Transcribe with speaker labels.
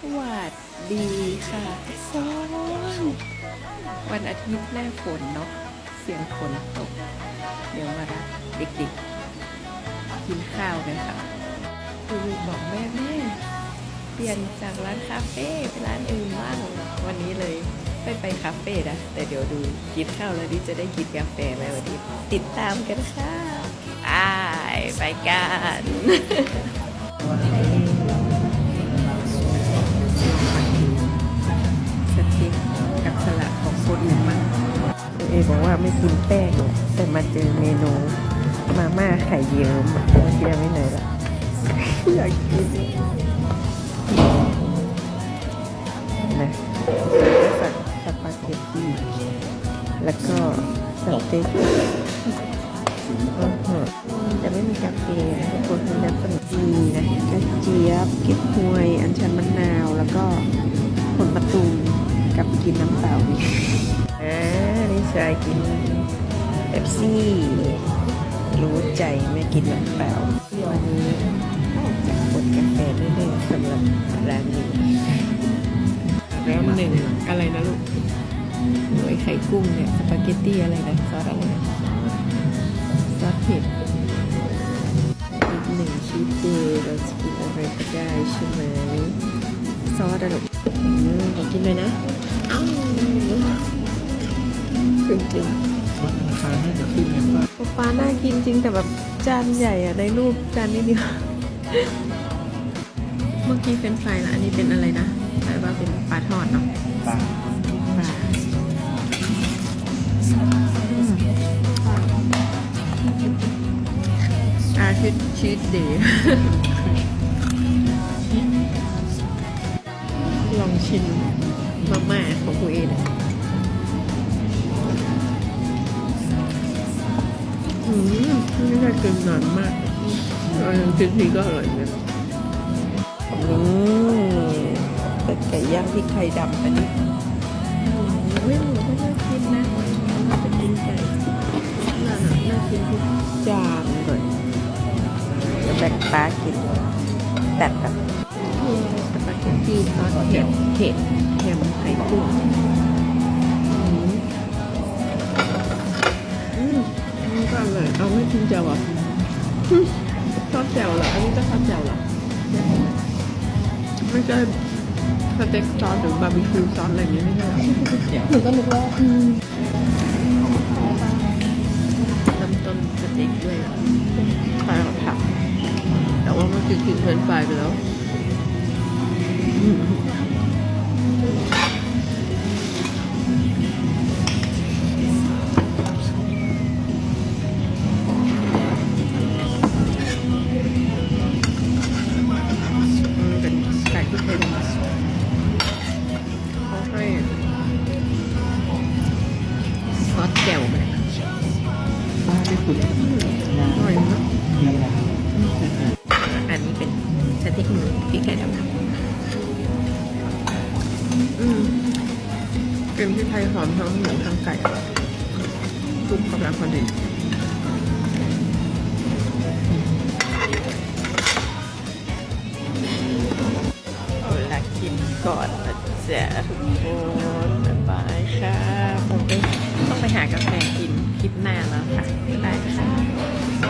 Speaker 1: สวัสดีค่ะทุกคนวันอาทิตย์หน้าฝนเนาะเสียงฝนตก เดี๋ยวมารับเด็กๆ กินข้าวกันค่ะคือบอกแม่แม่เปลี่ยนจากร้านคาเฟ่ไปร้านอื่นบ้างวันนี้เลยไม่ไปคาเฟ่นะแต่เดี๋ยวดูกินข้าวแล้วดิจะได้กินกาแฟไหมวันนี้ติดตามกันค่ะไปไปกัน กินแป้งแต่มาเจอเมนูมาม่าไข่เยิ้มเมื่อกี้ยังไม่ไหนละอยากกินนะสั่งสปาเกตตี้แล้วก็สเต็กอื้อหือจะไม่มีกาแฟทุกคนมีน้ำขนมจีนะกระเจี๊ยบเก็บฮวย อัญชันมะนาว แล้วก็ผลมะตูมกับกินน้ำเปล่านี่อ่า ชายกินเอฟซี่รู้ใจไม่กินน้ำเปล่าวันนี้จะกดกาแฟด้วยเลยสำหรับร้านนี้แล้วหนึ่งอะไรนะลูกหน่วยไข่กุ้งเนี่ยสปาเกตตี้อะไรนะซอสอะไรนะซอสเผ็ดอีกหนึ่งชีสเดย์เราจะกินอะไรก็ได้ใช่ไหมซอสอะลูกอืมขอกินเลยนะอ้าว จริงจริงๆ
Speaker 2: ว่าราคาน่าจะขึ้นกันว่า
Speaker 1: ป๊าป๊าน่ากินจริงแต่แบบจานใหญ่อะในรูปจานนิดเดียวเมื่อกี้เป็นไฟละอันนี้เป็นอะไรนะแต่ว่าเป็นปลาทอดเนาะ
Speaker 2: ปลา
Speaker 1: ปลาอืมอาทิตย์ชีสเดย์ลองชิมมาม่าของคุณเอห ไม่ได้กินนานมากเรายังกินทีก็อร่อยเลยอืมแต่ไก่ย่างพริกไทยดำอันนี้เฮ้ยหนูก็น่ากินนะเราจะกินไก่น่าน่ากินทุกจานเลยจะแบ่งป้ากินตัดกับสปาเกตตี้ซอสเผ็ดเผ็ดแฮมไข่กุ้ง กินแจ่วอะชอบแจ่วเหรออันนี้ก็ชอบแจ่วเหรอไม่ใช่สเต็กซอสหรือบาร์บีคิวซอสอะไรอย่างเงี้ยไม่ใช่หรอ
Speaker 3: หนูก็นึกว่า
Speaker 1: น้ำต้มสเต็กด้วยปลาผักแต่ว่าเมื่อกี้กินเฟรนฟรายไปแล้ว อร่อยมาก
Speaker 2: ดีนะ
Speaker 1: อันนี้เป็นสเต็กหมูพริกไทยดำอืมเป็นพริกไทยหอมทั้งหมูทั้งไก่อะทุกกำลังพอดีเอาละกินก่อนนะจ๊ะทุกคน ร้อยค่ะผมไปต้องไปหากาแฟกินคลิปหน้าแล้วค่ะบ๊ายบายค่ะ